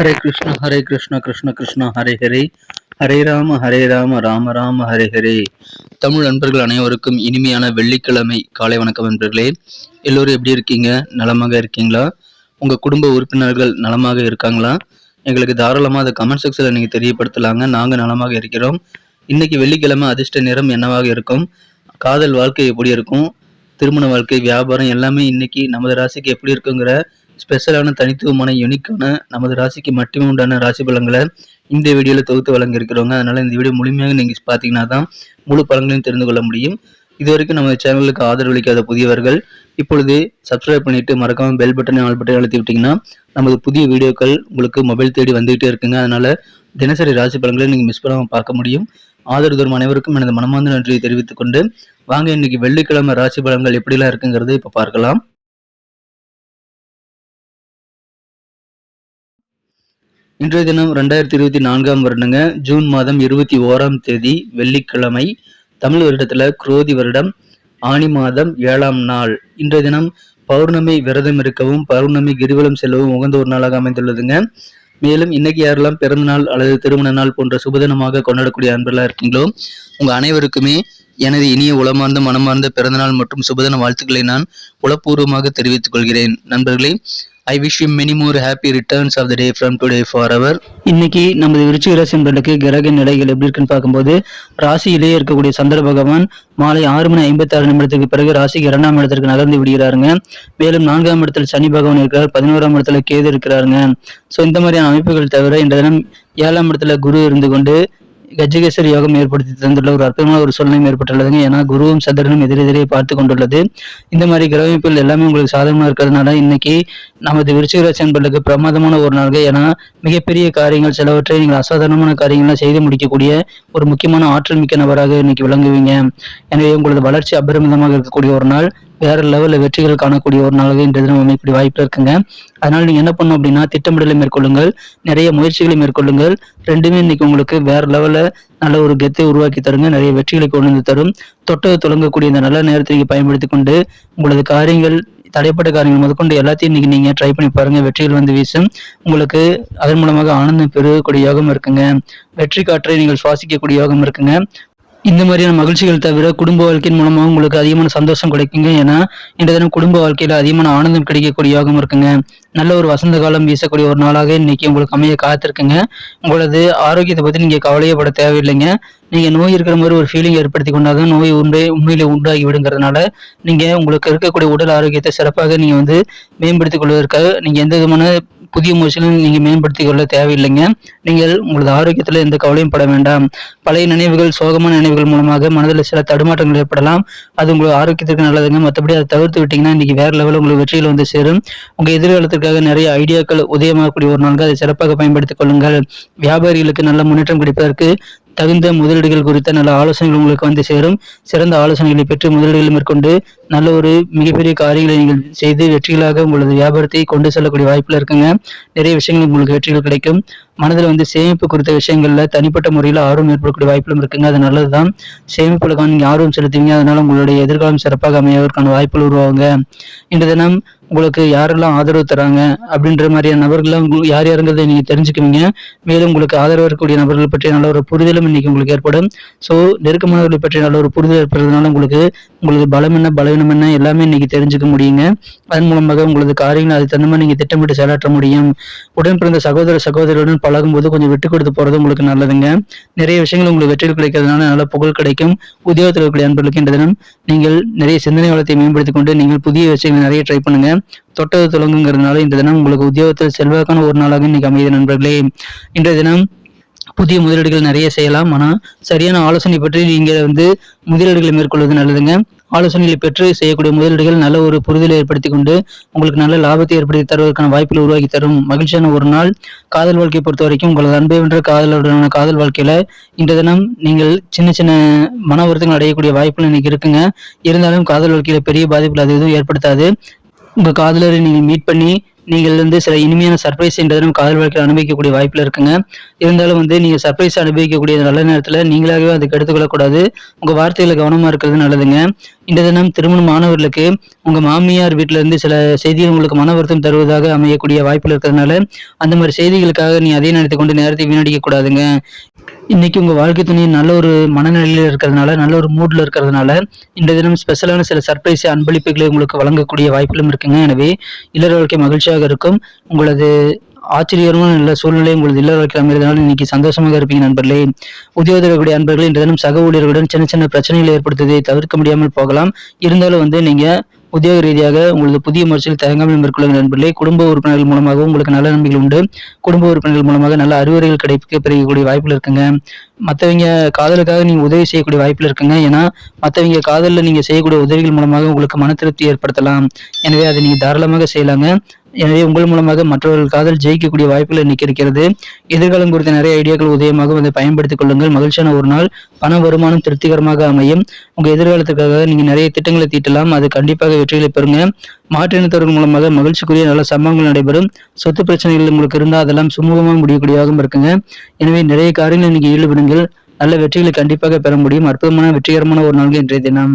ஹரே கிருஷ்ண ஹரே கிருஷ்ண கிருஷ்ண கிருஷ்ண ஹரே ஹரே ஹரே ராம ஹரே ராம ராம ராம ஹரே ஹரே தமிழ் நண்பர்கள் அனைவருக்கும் இனிமையான வெள்ளிக்கிழமை காலை வணக்கம் நண்பர்களே. எல்லோரும் எப்படி இருக்கீங்க? நலமாக இருக்கீங்களா? உங்கள் குடும்ப உறுப்பினர்கள் நலமாக இருக்காங்களா? எங்களுக்கு தாராளமாக அதை கமெண்ட் செக்ஷனில் நீங்கள் தெரியப்படுத்தலாங்க. நாங்கள் நலமாக இருக்கிறோம். இன்னைக்கு வெள்ளிக்கிழமை அதிர்ஷ்ட நிறம் என்னவாக இருக்கும்? காதல் வாழ்க்கை எப்படி இருக்கும்? திருமண வாழ்க்கை வியாபாரம் எல்லாமே இன்னைக்கு நமது ராசிக்கு எப்படி இருக்குங்கிற ஸ்பெஷலான தனித்துவமான யூனிக்கான நமது ராசிக்கு மட்டுமே உண்டான ராசி பலங்களை இந்த வீடியோவில் தொகுத்து வழங்கியிருக்கிறோங்க. அதனால் இந்த வீடியோ முழுமையாக நீங்கள் பார்த்தீங்கன்னா தான் முழு பலன்களையும் தெரிந்து கொள்ள முடியும். இது வரைக்கும் நம்ம சேனலுக்கு ஆதரவளிக்காத புதியவர்கள் இப்பொழுது சப்ஸ்கிரைப் பண்ணிவிட்டு மறக்காமல் பெல் பட்டனை ஆல் பட்டனை அழுத்தி விட்டிங்கன்னா நமது புதிய வீடியோக்கள் உங்களுக்கு மொபைல் தேடி வந்துகிட்டே இருக்குங்க. அதனால் தினசரி ராசி பலன்களை நீங்கள் மிஸ் பண்ணாமல் பார்க்க முடியும். ஆதரவு தரும் அனைவருக்கும் எனது மனமார்ந்த நன்றியை தெரிவித்துக்கொண்டு வாங்க இன்னைக்கு வெள்ளிக்கிழமை ராசி பலன்கள் எப்படிலாம் இருக்குங்கிறத இப்போ பார்க்கலாம். இன்றைய தினம் ரெண்டாயிரத்தி இருபத்தி நான்காம் வருடங்க ஜூன் மாதம் இருபத்தி ஓராம் தேதி வெள்ளிக்கிழமை தமிழ் வருடத்துல குரோதி வருடம் ஆனி மாதம் ஏழாம் நாள். இன்றைய தினம் பௌர்ணமி விரதம் இருக்கவும் பௌர்ணமி கிரிவலம் செல்லவும் உகந்த ஒரு நாளாக அமைந்துள்ளதுங்க. மேலும் இன்னைக்கு யாரெல்லாம் பிறந்த நாள் அல்லது திருமண நாள் போன்ற சுபதினமாக கொண்டாடக்கூடிய அன்பர்களாக இருக்கீங்களோ உங்க அனைவருக்குமே எனது இனிய உளமார்ந்த மனமார்ந்த பிறந்தநாள் மற்றும் சுபதின வாழ்த்துக்களை நான் உளப்பூர்வமாக தெரிவித்துக் கொள்கிறேன். நண்பர்களே I wish you many more happy returns of the day from today for our இன்னைக்கு நமது விருச்சிக ராசி என்பதற்கு கிரக நிலைகள் எப்படி இருக்குன்னு பார்க்கும்போது ராசியிலேயே இருக்கக்கூடிய சந்திர பகவான் மாலை ஆறு மணி ஐம்பத்தி ஆறு நிமிடத்துக்கு பிறகு ராசிக்கு இரண்டாம் இடத்திற்கு நகர்ந்து விடுகிறாருங்க. மேலும் நான்காம் இடத்தில் சனி பகவான் இருக்கிறார் பதினோராம் இடத்துல கேது இருக்கிறாருங்க. ஸோ இந்த மாதிரியான அமைப்புகள் தவிர இந்த தினம் ஏழாம் இடத்துல குரு இருந்து கொண்டு கஜகேசர் யோகம் ஏற்படுத்தி தந்துள்ள ஒரு அற்புதமான ஒரு சூழ்நிலை ஏற்பட்டுள்ளதுங்க. ஏன்னா குருவும் சந்திரனும் எதிரெதிரே பார்த்து கொண்டுள்ளது இந்த மாதிரி கிரகமைப்புகள் எல்லாமே உங்களுக்கு சாதகமாக இருக்கிறதுனால இன்னைக்கு நமது விருச்சிகராசி என்பதற்கு பிரமாதமான ஒரு நாள்கள் ஏன்னா மிகப்பெரிய காரியங்கள் சிலவற்றை நீங்கள் அசாதாரணமான காரியங்கள்லாம் செய்து முடிக்கக்கூடிய ஒரு முக்கியமான ஆற்றல் மிக்க நபராக இன்னைக்கு விளங்குவீங்க. எனவே உங்களது வளர்ச்சி அபரிமிதமாக இருக்கக்கூடிய ஒரு நாள். வேற லெவலில் வெற்றிகள் காணக்கூடிய ஒரு நாளாக இன்றைய தினம் அமைப்படி வாய்ப்பு இருக்குங்க. அதனால நீங்க என்ன பண்ணணும் அப்படின்னா திட்டமிடலை மேற்கொள்ளுங்கள். நிறைய முயற்சிகளை மேற்கொள்ளுங்கள். ரெண்டுமே இன்னைக்கு உங்களுக்கு வேற லெவல்ல நல்ல ஒரு கெத்தை உருவாக்கி தருங்க. நிறைய வெற்றிகளை கொண்டு வந்து தரும். தொட்டது தொடங்கக்கூடிய இந்த நல்ல நேரத்தை நீங்க பயன்படுத்தி கொண்டு உங்களது காரியங்கள் தடைப்பட்ட காரியங்கள் முதற்கொண்டு எல்லாத்தையும் இன்னைக்கு நீங்க ட்ரை பண்ணி பாருங்க. வெற்றிகள் வந்து வீசும். உங்களுக்கு அதன் மூலமாக ஆனந்தம் பெருகக்கூடிய யோகம் இருக்குங்க. வெற்றி காற்றை நீங்கள் சுவாசிக்கக்கூடிய யோகம் இருக்குங்க. இந்த மாதிரியான மகிழ்ச்சிகள் தவிர குடும்ப வாழ்க்கையின் மூலமாக உங்களுக்கு அதிகமான சந்தோஷம் கிடைக்குங்க. ஏன்னா இந்த தினம் குடும்ப வாழ்க்கையில அதிகமான ஆனந்தம் கிடைக்கக்கூடிய யோகம் இருக்குங்க. நல்ல ஒரு வசந்த காலம் வீசக்கூடிய ஒரு நாளாக இன்னைக்கு உங்களுக்கு அமைய காத்திருக்குங்க. உங்களது ஆரோக்கியத்தை பத்தி நீங்க கவலையப்பட தேவையில்லைங்க. நீங்க நோய் இருக்கிற மாதிரி ஒரு ஃபீலிங் ஏற்படுத்தி கொண்டாதான் நோய் உண்டே உண்மையிலே உண்டாகி விடுங்கிறதுனால நீங்க உங்களுக்கு இருக்கக்கூடிய உடல் ஆரோக்கியத்தை சிறப்பாக நீங்க வந்து மேம்படுத்திக் கொள்வதற்காக நீங்க எந்த விதமான புதிய முயற்சிகளும் நீங்க மேம்படுத்திக் கொள்ள தேவையில்லைங்க. நீங்கள் உங்களது ஆரோக்கியத்துல எந்த கவலையும் பட வேண்டாம். பழைய நினைவுகள் சோகமான நினைவுகள் மூலமாக மனதில் சில தடுமாற்றங்கள் ஏற்படலாம். அது உங்களுக்கு ஆரோக்கியத்திற்கு நல்லதுங்க. மற்றபடி அதை தவிர்த்து விட்டீங்கன்னா இன்னைக்கு வேற லெவலில் உங்களுக்கு வெற்றியில் வந்து சேரும். உங்கள் எதிர்காலத்திற்காக நிறைய ஐடியாக்கள் உதயமாகக்கூடிய ஒரு நாள்கள். அதை சிறப்பாக பயன்படுத்திக் கொள்ளுங்கள். வியாபாரிகளுக்கு நல்ல முன்னேற்றம் கிடைப்பதற்கு தகுந்த முதலீடுகள் குறித்த நல்ல ஆலோசனைகள் உங்களுக்கு வந்து சேரும். சிறந்த ஆலோசனைகளை பெற்று முதலீடுகள் மேற்கொண்டு நல்ல ஒரு மிகப்பெரிய காரியங்களை நீங்கள் செய்து வெற்றிகளாக உங்களது வியாபாரத்தை கொண்டு செல்லக்கூடிய வாய்ப்புல இருக்குங்க. நிறைய விஷயங்கள் உங்களுக்கு வெற்றிகள் கிடைக்கும். மனதில் வந்து சேமிப்பு குறித்த விஷயங்கள்ல தனிப்பட்ட முறையில் ஆர்வம் ஏற்படக்கூடிய வாய்ப்புகளும் இருக்குங்க. அது நல்லதுதான். சேமிப்புகளுக்கான நீங்க ஆர்வம் செலுத்துவீங்க. அதனால உங்களுடைய எதிர்காலம் சிறப்பாக அமையவதற்கான வாய்ப்புகள் உருவாங்க இன்று தினம் உங்களுக்கு யாரெல்லாம் ஆதரவு தராங்க அப்படின்ற மாதிரியான நபர்கள்லாம் உங்களுக்கு யார் யாருங்கிறத நீங்க தெரிஞ்சுக்குவீங்க. மேலும் உங்களுக்கு ஆதரவு இருக்கக்கூடிய நபர்கள் பற்றிய நல்ல ஒரு புரிதலும் இன்னைக்கு உங்களுக்கு ஏற்படும். ஸோ நெருக்கமானவர்களை பற்றிய நல்ல ஒரு புரிதல் ஏற்படுறதுனால உங்களுக்கு உங்களுக்கு பலம் என்ன பலவீனம் என்ன எல்லாமே இன்னைக்கு தெரிஞ்சுக்க முடியுங்க. அதன் மூலமாக உங்களது காரியங்கள் அதுக்கு தகுந்த மாதிரி நீங்க திட்டமிட்டு செயலாற்ற முடியும். உடன் பிறந்த சகோதர சகோதரியுடன் பழகும்போது கொஞ்சம் விட்டு கொடுத்து போறது உங்களுக்கு நல்லதுங்க. நிறைய விஷயங்கள் உங்களுக்கு வெற்றிகள் கிடைக்கிறதுனால நல்ல புகழ் கிடைக்கும். உத்தியோகத்தில் இருக்கக்கூடிய அன்பர்களுக்கு என்ற தினம் நீங்கள் நிறைய சிந்தனை வளத்தை மேம்படுத்திக் கொண்டு நீங்கள் புதிய விஷயங்களை நிறைய ட்ரை பண்ணுங்க. தொட்டது தொடங்குங்கிறதுனால இந்த தினம் உங்களுக்கு உத்தியோகத்தில் செல்வாக்கான ஒரு நாளாக இன்னைக்கு அமையுது நண்பர்களே. இன்றைய தினம் புதிய முதலீடுகள் நிறைய செய்யலாம். ஆனால் சரியான ஆலோசனை பற்றி நீங்கள் வந்து முதலீடுகளை மேற்கொள்வது நல்லதுங்க. ஆலோசனைகளை பெற்று செய்யக்கூடிய முதலீடுகள் நல்ல ஒரு புரிதலை ஏற்படுத்தி கொண்டு உங்களுக்கு நல்ல லாபத்தை ஏற்படுத்தி தருவதற்கான வாய்ப்புகளை உருவாக்கி தரும் மகிழ்ச்சியான ஒரு நாள். காதல் வாழ்க்கையை பொறுத்த வரைக்கும் உங்களது அன்பை வென்ற காதலுடனான காதல் வாழ்க்கையில இன்றைய தினம் நீங்கள் சின்ன சின்ன மன வருத்தங்கள் அடையக்கூடிய வாய்ப்புகள் இன்னைக்கு இருக்குங்க. இருந்தாலும் காதல் வாழ்க்கையில பெரிய பாதிப்புகள் அது எதுவும் ஏற்படுத்தாது. உங்க காதலரை நீங்கள் மீட் பண்ணி நீங்கள் வந்து சில இனிமையான சர்ப்ரைஸ் என்ற தினம் காதல் வாழ்க்கையில் அனுபவிக்கக்கூடிய வாய்ப்பில் இருக்குங்க. இருந்தாலும் வந்து நீங்கள் சர்ப்ரைஸ் அனுபவிக்கக்கூடிய நல்ல நேரத்தில் நீங்களாகவே அதுக்கு எடுத்துக்கொள்ளக்கூடாது உங்கள் வார்த்தைகளை கவனமாக இருக்கிறது நல்லதுங்க. இந்த தினம் திருமணம் மாணவர்களுக்கு உங்கள் மாமியார் வீட்டில இருந்து சில செய்திகள் உங்களுக்கு மன வருத்தம் தருவதாக அமையக்கூடிய வாய்ப்பில் இருக்கிறதுனால அந்த மாதிரி செய்திகளுக்காக நீ அதே நடத்தி கொண்டு நேரத்தை வீணடிக்க கூடாதுங்க. இன்னைக்கு உங்கள் வாழ்க்கை துணி நல்ல ஒரு மனநிலையில் இருக்கிறதுனால நல்ல ஒரு மூடில் இருக்கிறதுனால இந்த தினம் ஸ்பெஷலான சில சர்ப்ரைஸ் அன்பளிப்புகளை உங்களுக்கு வழங்கக்கூடிய வாய்ப்பிலும் இருக்குங்க. எனவே இல்லற வாழ்க்கை மகிழ்ச்சியாக இருக்கும் உங்களது ஆச்சரியமான நல்ல சூழ்நிலை உங்களது இல்லற வாழ்க்கை அமைகிறதுனால இன்னைக்கு சந்தோஷமாக இருப்பீங்க நண்பர்களே. உத்தியோகத்தரக்கூடிய அன்பர்கள் இன்று தினம் சக ஊழியர்களுடன் சின்ன சின்ன பிரச்சனைகளை ஏற்படுத்துவதை தவிர்க்க முடியாமல் போகலாம். இருந்தாலும் வந்து நீங்க உத்தியோக ரீதியாக உங்களது புதிய முயற்சியில் தயங்காமல் மேற்கொள்ளும் நண்பர்களே. குடும்ப உறுப்பினர்கள் மூலமாக உங்களுக்கு நல்ல நன்மைகள் உண்டு. குடும்ப உறுப்பினர்கள் மூலமாக நல்ல அறிவுரைகள் கிடைக்க பெறக்கூடிய வாய்ப்புகள் இருக்குங்க. மற்றவங்க காதலுக்காக நீங்க உதவி செய்யக்கூடிய வாய்ப்புல இருக்குங்க. ஏன்னா மற்றவங்க காதலில் நீங்க செய்யக்கூடிய உதவிகள் மூலமாக உங்களுக்கு மன திருப்தி ஏற்படுத்தலாம். எனவே அதை நீங்க தாராளமாக செய்யலாங்க. எனவே உங்கள் மூலமாக மற்றவர்கள் காதல் ஜெயிக்கக்கூடிய வாய்ப்புகள் இன்னைக்கு இருக்கிறது. எதிர்காலம் குறித்த நிறைய ஐடியாக்கள் உதயமாக அதை பயன்படுத்திக் கொள்ளுங்கள். மகிழ்ச்சியான ஒரு நாள் பண வருமானம் திருப்திகரமாக அமையும். உங்க எதிர்காலத்துக்காக நீங்க நிறைய திட்டங்களை தீட்டலாம். அது கண்டிப்பாக வெற்றிகளை பெறுங்க. மாற்றினத்தவர்கள் மூலமாக மகிழ்ச்சிக்குரிய நல்ல சம்பவங்கள் நடைபெறும். சொத்து பிரச்சனைகள் உங்களுக்கு இருந்தால் அதெல்லாம் சுமூகமாக முடியக்கூடியதாகவும் இருக்குங்க. எனவே நிறைய காரியங்கள் இன்னைக்கு ஈடுபடுங்கள். நல்ல வெற்றிகளை கண்டிப்பாக பெற முடியும். அற்புதமான வெற்றிகரமான ஒரு நாள் இன்றைய தினம்.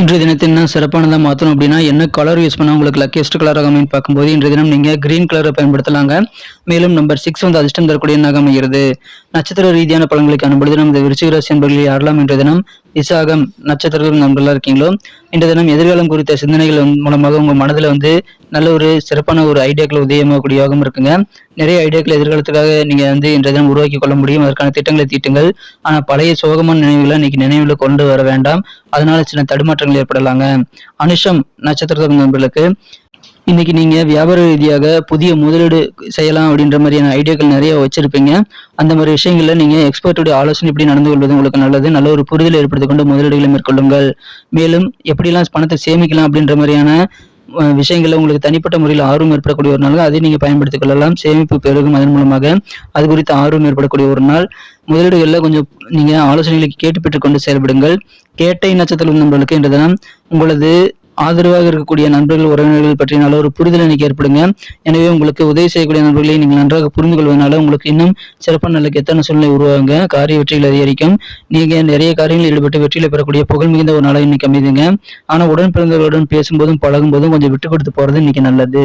இன்றைய தினத்தை என்ன சிறப்பானதாக மாற்றணும் அப்படின்னா என்ன கலர் யூஸ் பண்ணால் உங்களுக்கு லக்கியஸ்ட் கலராக அமைன்னு பார்க்கும்போது இன்றைய தினம் நீங்கள் கிரீன் கலரை பயன்படுத்தலாங்க. மேலும் நம்பர் சிக்ஸ் வந்து அதிர்ஷ்டம் தரக்கூடிய எண்ணாக அமைகிறது. நட்சத்திர ரீதியான பழங்களுக்கு காணும்பொழுது நமது விருச்சிக ராசி என்பர்களை யாரெல்லாம் இன்றைய தினம் விசாகம் நட்சத்திரங்கள் நண்பர்களாக இருக்கீங்களோ? இன்றைய தினம் எதிர்காலம் குறித்த சிந்தனைகள் மூலமாக உங்கள் மனதில் வந்து நல்ல ஒரு சிறப்பான ஒரு ஐடியாக்கள் உதயமாகக்கூடிய யோகம் இருக்குங்க. நிறைய ஐடியாக்கள் எதிர்காலத்துக்காக நீங்கள் வந்து இன்றைய தினம் உருவாக்கி கொள்ள முடியும். அதற்கான திட்டங்களை தீட்டுங்கள். ஆனால் பழைய சோகமான நினைவுகளை இன்னைக்கு நினைவில் கொண்டு வர வேண்டாம். அதனால சில தடுமாற்றங்கள் ஏற்படலாங்க. அனுஷம் நட்சத்திர நண்பர்களுக்கு இன்னைக்கு நீங்க வியாபார ரீதியாக புதிய முதலீடு செய்யலாம் அப்படின்ற மாதிரியான ஐடியாக்கள் நிறைய வச்சிருப்பீங்க. அந்த மாதிரி விஷயங்கள்ல நீங்க எக்ஸ்பர்ட்டுடைய ஆலோசனை எப்படி நடந்து கொள்வது உங்களுக்கு நல்லது நல்ல ஒரு புரிதல் ஏற்படுத்திக் கொண்டு முதலீடுகளை மேற்கொள்ளுங்கள். மேலும் எப்படிலாம் பணத்தை சேமிக்கலாம் அப்படின்ற மாதிரியான விஷயங்கள்ல உங்களுக்கு தனிப்பட்ட முறையில் ஆர்வம் ஏற்படக்கூடிய ஒரு நாள் அதை நீங்க பயன்படுத்திக் கொள்ளலாம். சேமிப்பு பெருகும் அதன் மூலமாக அது குறித்து ஆர்வம் ஏற்படக்கூடிய ஒரு நாள். முதலீடுகளில் கொஞ்சம் நீங்க ஆலோசனைகளை கேட்டு பெற்றுக்கொண்டு செயல்படுங்கள். கேட்டை நட்சத்திரம் நண்பர்களுக்கு இன்று தினம் உங்களது ஆதரவாக இருக்கக்கூடிய நண்பர்கள் உறவினர்கள் பற்றிய நல்ல ஒரு புரிதல் இன்னைக்கு ஏற்படுங்க. எனவே உங்களுக்கு உதவி செய்யக்கூடிய நண்பர்களை நீங்கள் நன்றாக புரிந்து கொள்வதனால உங்களுக்கு இன்னும் சிறப்பான நல்ல எத்தனை சூழ்நிலை உருவாங்க காரிய வெற்றிகள் அதிகரிக்கும். நீங்க நிறைய காரியங்களில் ஈடுபட்டு வெற்றியில் பெறக்கூடிய புகழ் மிகுந்த ஒரு நாளாக இன்னைக்கு அமைதுங்க. ஆனா உடன் பிறந்தவர்களுடன் பேசும்போதும் பழகும் போதும் கொஞ்சம் விட்டு கொடுத்து போறது இன்னைக்கு நல்லது.